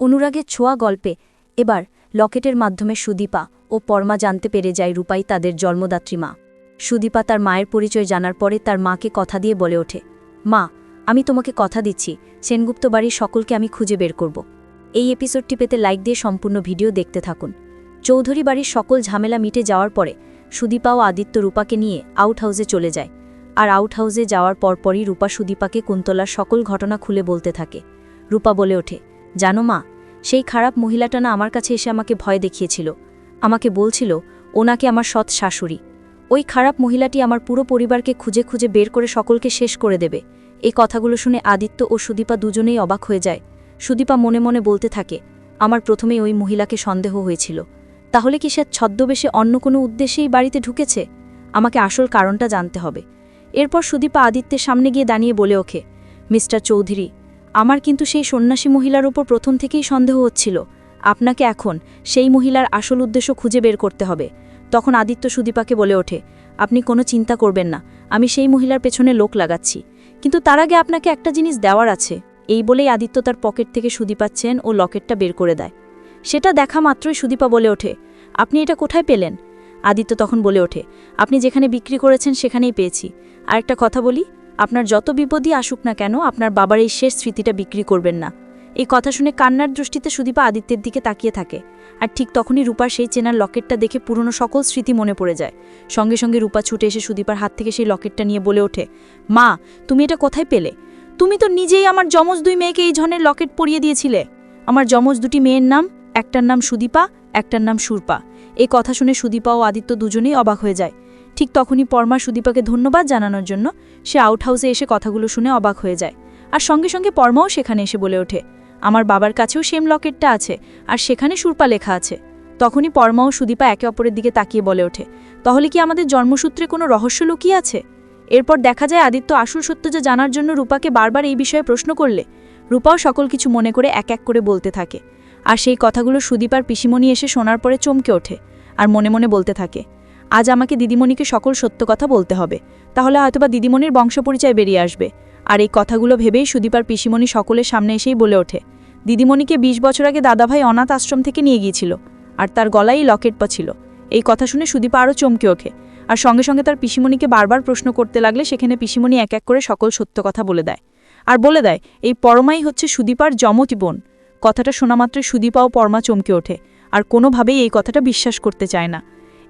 অনুরাগের ছোঁয়া গল্পে এবার লকেটের মাধ্যমে সুদীপা ও পরমা জানতে পেরে যায় রূপাই তাদের জন্মদাত্রী মা। সুদীপা তার মায়ের পরিচয় জানার পরে তার মাকে কথা দিয়ে বলে ওঠে, মা, আমি তোমাকে কথা দিচ্ছি। সেনগুপ্ত বাড়ির সকলকে আমি খুঁজে বের করব। এই এপিসোডটি পেতে লাইক দিয়ে সম্পূর্ণ ভিডিও দেখতে থাকুন। চৌধুরী বাড়ির সকল ঝামেলা মিটে যাওয়ার পরে সুদীপা ও আদিত্য রূপাকে নিয়ে আউট হাউসে চলে যায়। আর আউট হাউসে যাওয়ার পরপরই রূপা সুদীপাকে কুন্তলার সকল ঘটনা খুলে বলতে থাকে। রূপা বলে ওঠে জানো মা, সেই খারাপ মহিলাটা না আমার কাছে এসে আমাকে ভয় দেখিয়েছিল। আমাকে বলছিল ওনাকে আমার সৎ শাশুড়ি। ওই খারাপ মহিলাটি আমার পুরো পরিবারকে খুঁজে খুঁজে বের করে সকলকে শেষ করে দেবে। এই কথাগুলো শুনে আদিত্য ও সুদীপা দুজনেই অবাক হয়ে যায়। সুদীপা মনে মনে বলতে থাকে, আমার প্রথমেই ওই মহিলাকে সন্দেহ হয়েছিল। তাহলে কি সে ছদ্মবেশে অন্য কোনো উদ্দেশ্যেই বাড়িতে ঢুকেছে? আমাকে আসল কারণটা জানতে হবে। এরপর সুদীপা আদিত্যের সামনে গিয়ে দাঁড়িয়ে বলে ওঠে, মিস্টার চৌধুরী আমার কিন্তু সেই সন্ন্যাসী মহিলার উপর প্রথম থেকেই সন্দেহ হচ্ছিল। আপনাকে এখন সেই মহিলার আসল উদ্দেশ্য খুঁজে বের করতে হবে। তখন আদিত্য সুদীপাকে বলে ওঠে, আপনি কোনো চিন্তা করবেন না, আমি সেই মহিলার পেছনে লোক লাগাচ্ছি। কিন্তু তার আগে আপনাকে একটা জিনিস দেওয়ার আছে। এই বলেই আদিত্য তার পকেট থেকে সুদীপার চেন ও লকেটটা বের করে দেয়। সেটা দেখা মাত্রই সুদীপা বলে ওঠে, আপনি এটা কোথায় পেলেন? আদিত্য তখন বলে ওঠে, আপনি যেখানে বিক্রি করেছেন সেখানেই পেয়েছি। আর একটা কথা বলি আপনার যত বিপদই আসুক না কেন, আপনার বাবার এই শেষ স্মৃতিটা বিক্রি করবেন না। এই কথা শুনে কান্নার দৃষ্টিতে সুদীপা আদিত্যের দিকে তাকিয়ে থাকে। আর ঠিক তখনই রূপার সেই চেনার লকেটটা দেখে পুরনো সকল স্মৃতি মনে পড়ে যায়। সঙ্গে সঙ্গে রূপা ছুটে এসে সুদীপার হাত থেকে সেই লকেটটা নিয়ে বলে ওঠে, মা, তুমি এটা কোথায় পেলে? তুমি তো নিজেই আমার যমজ দুই মেয়েকে এই ধরনের লকেট পরিয়ে দিয়েছিলে। আমার যমজ দুটি মেয়ের নাম, একটার নাম সুদীপা, একটার নাম সুরপা। এই কথা শুনে সুদীপা ও আদিত্য দুজনেই অবাক হয়ে যায়। ঠিক তখনই পরমা সুদীপাকে ধন্যবাদ জানানোর জন্য সে আউট হাউসে এসে কথাগুলো শুনে অবাক হয়ে যায়। আর সঙ্গে সঙ্গে পরমাও সেখানে এসে বলে ওঠে, আমার বাবার কাছেও সেম লকেটটা আছে, আর সেখানে সুরপা লেখা আছে। তখনই পরমা ও সুদীপা একে অপরের দিকে তাকিয়ে বলে ওঠে, তাহলে কি আমাদের জন্মসূত্রে কোনো রহস্য লুকিয়ে আছে? এরপর দেখা যায় আদিত্য আসল সত্য যে জানার জন্য রূপাকে বারবার এই বিষয়ে প্রশ্ন করলে। রূপাও সকল কিছু মনে করে এক এক করে বলতে থাকে। আর সেই কথাগুলো সুদীপার পিসিমণি এসে শোনার পরে চমকে ওঠে, আর মনে মনে বলতে থাকে আজ আমাকে দিদিমণিকে সকল সত্য কথা বলতে হবে। তাহলে হয়তোবা দিদিমণির বংশপরিচয় বেরিয়ে আসবে। আর এই কথাগুলো ভেবেই সুদীপার পিসিমণি সকলের সামনে এসেই বলে ওঠে, দিদিমণিকে ২০ বছর আগে দাদাভাই অনাথ আশ্রম থেকে নিয়ে গিয়েছিল, আর তার গলায় লকেট পা ছিল। এই কথা শুনে সুদীপা আরও চমকে ওঠে, আর সঙ্গে সঙ্গে তার পিসিমণিকে বারবার প্রশ্ন করতে লাগলে সেখানে পিসিমণি এক এক করে সকল সত্য কথা বলে দেয়। আর বলে দেয়, এই পরমাই হচ্ছে সুদীপার যমতি বোন। কথাটা শোনামাত্রই সুদীপা ও পরমা চমকে ওঠে, আর কোনোভাবেই এই কথাটা বিশ্বাস করতে চায় না।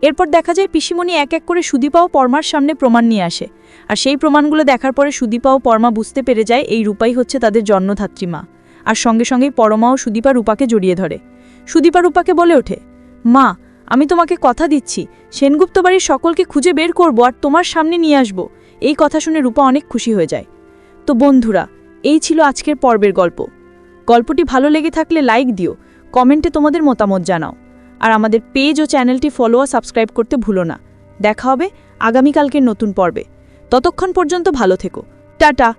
এরপর দেখা যায় পিসিমণি এক এক করে সুদীপা ও পরমার সামনে প্রমাণ নিয়ে আসে। আর সেই প্রমাণগুলো দেখার পরে সুদীপা ও পরমা বুঝতে পেরে যায় এই রূপাই হচ্ছে তাদের জন্মধাত্রী মা। আর সঙ্গে সঙ্গেই পরমা ও সুদীপা রূপাকে জড়িয়ে ধরে। সুদীপা রূপাকে বলে ওঠে, মা, আমি তোমাকে কথা দিচ্ছি। সেনগুপ্ত বাড়ির সকলকে খুঁজে বের করব আর তোমার সামনে নিয়ে আসব। এই কথা শুনে রূপা অনেক খুশি হয়ে যায়। তো বন্ধুরা, এই ছিল আজকের পর্বের গল্প। গল্পটি ভালো লেগে থাকলে লাইক দিও, কমেন্টে তোমাদের মতামত জানাও। আর আমাদের পেজ ও চ্যানেলটি ফলো আর সাবস্ক্রাইব করতে ভুলো না। দেখা হবে আগামীকালকের নতুন পর্বে। ততক্ষণ পর্যন্ত ভালো থেকো। টাটা!